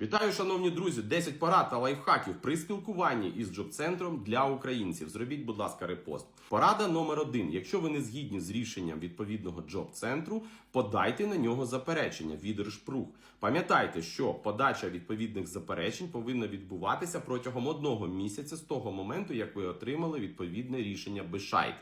Вітаю, шановні друзі! 10 порад та лайфхаків при спілкуванні із джоб-центром для українців. Зробіть, будь ласка, репост. Порада номер один. Якщо ви не згідні з рішенням відповідного джоб-центру, подайте на нього заперечення від Держпруг. Пам'ятайте, що подача відповідних заперечень повинна відбуватися протягом одного місяця з того моменту, як ви отримали відповідне рішення Бешайт.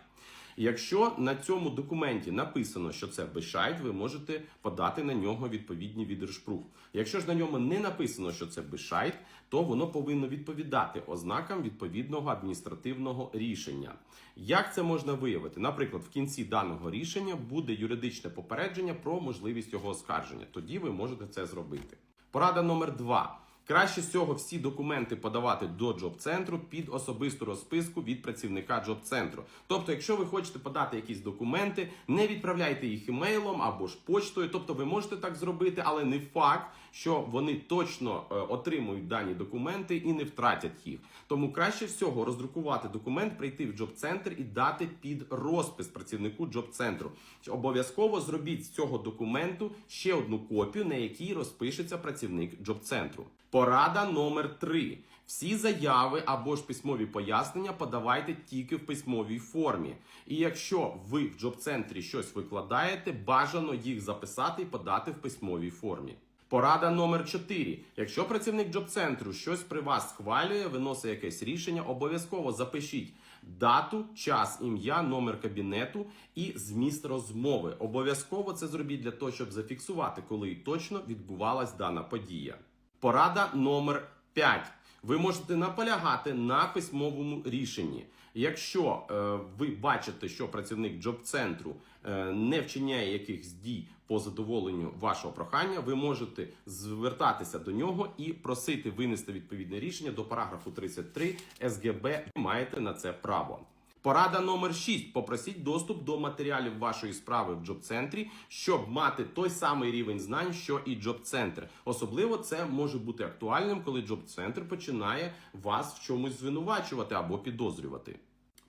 Якщо на цьому документі написано, що це бешайт, ви можете подати на нього відповідні відершпрух. Якщо ж на ньому не написано, що це бешайт, то воно повинно відповідати ознакам відповідного адміністративного рішення. Як це можна виявити? Наприклад, в кінці даного рішення буде юридичне попередження про можливість його оскарження. Тоді ви можете це зробити. Порада номер два. Краще всього всі документи подавати до джоб-центру під особисту розписку від працівника джоб-центру. Тобто, якщо ви хочете подати якісь документи, не відправляйте їх імейлом або ж почтою. Тобто, ви можете так зробити, але не факт, що вони точно е, отримують дані документи і не втратять їх. Тому краще всього роздрукувати документ, прийти в джоб-центр і дати під розпис працівнику джоб-центру. Обов'язково зробіть з цього документу ще одну копію, на якій розпишеться працівник джоб-центру. Порада номер 3. Всі заяви або ж письмові пояснення подавайте тільки в письмовій формі. І якщо ви в джоб-центрі щось викладаєте, бажано їх записати і подати в письмовій формі. Порада номер 4. Якщо працівник джоб-центру щось при вас схвалює, виносить якесь рішення, обов'язково запишіть дату, час, ім'я, номер кабінету і зміст розмови. Обов'язково це зробіть для того, щоб зафіксувати, коли точно відбувалась дана подія. Порада номер 5. Ви можете наполягати на письмовому рішенні. Якщо е, ви бачите, що працівник джоб-центру е, не вчиняє якихось дій по задоволенню вашого прохання, ви можете звертатися до нього і просити винести відповідне рішення до параграфу 33 СГБ. Ви маєте на це право. Порада номер 6. Попросіть доступ до матеріалів вашої справи в джоб-центрі, щоб мати той самий рівень знань, що і джоб-центр. Особливо це може бути актуальним, коли джоб-центр починає вас в чомусь звинувачувати або підозрювати.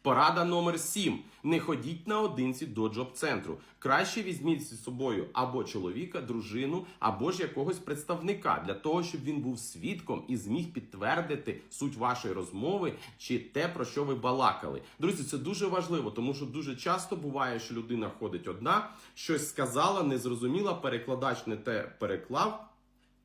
Порада номер 7. Не ходіть наодинці до джоб-центру. Краще візьміть зі собою або чоловіка, дружину, або ж якогось представника для того, щоб він був свідком і зміг підтвердити суть вашої розмови чи те, про що ви балакали. Друзі, це дуже важливо, тому що дуже часто буває, що людина ходить одна, щось сказала, не зрозуміла, перекладач не те переклав.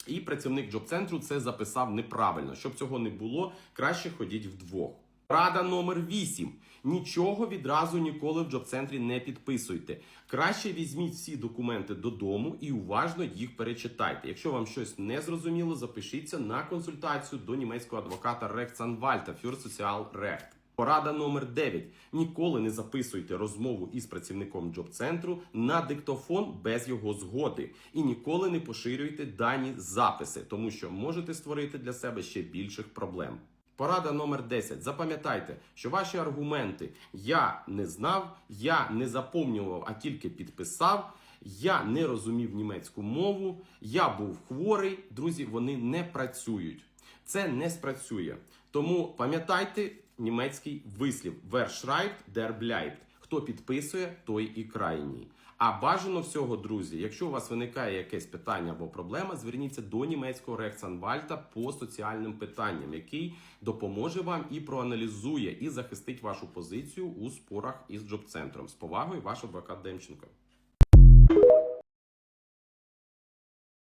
І працівник джоб-центру це записав неправильно. Щоб цього не було, краще ходіть вдвох. Рада номер 8. Нічого відразу ніколи в джоб-центрі не підписуйте. Краще візьміть всі документи додому і уважно їх перечитайте. Якщо вам щось не зрозуміло, запишіться на консультацію до німецького адвоката Рехтсанвальта Sozial Recht. Порада номер 9. Ніколи не записуйте розмову із працівником джоб-центру на диктофон без його згоди. І ніколи не поширюйте дані записи, тому що можете створити для себе ще більших проблем. Порада номер 10. Запам'ятайте, що ваші аргументи я не знав, я не заповнював, а тільки підписав. Я не розумів німецьку мову, я був хворий. Друзі, вони не працюють. Це не спрацює. Тому пам'ятайте німецький вислів Wer schreibt, der bleibt. Хто підписує, той і крайній. А бажано всього, друзі, якщо у вас виникає якесь питання або проблема, зверніться до німецького рехсанВальта по соціальним питанням, який допоможе вам і проаналізує, і захистить вашу позицію у спорах із джоб-центром. З повагою, ваш адвокат Демченко.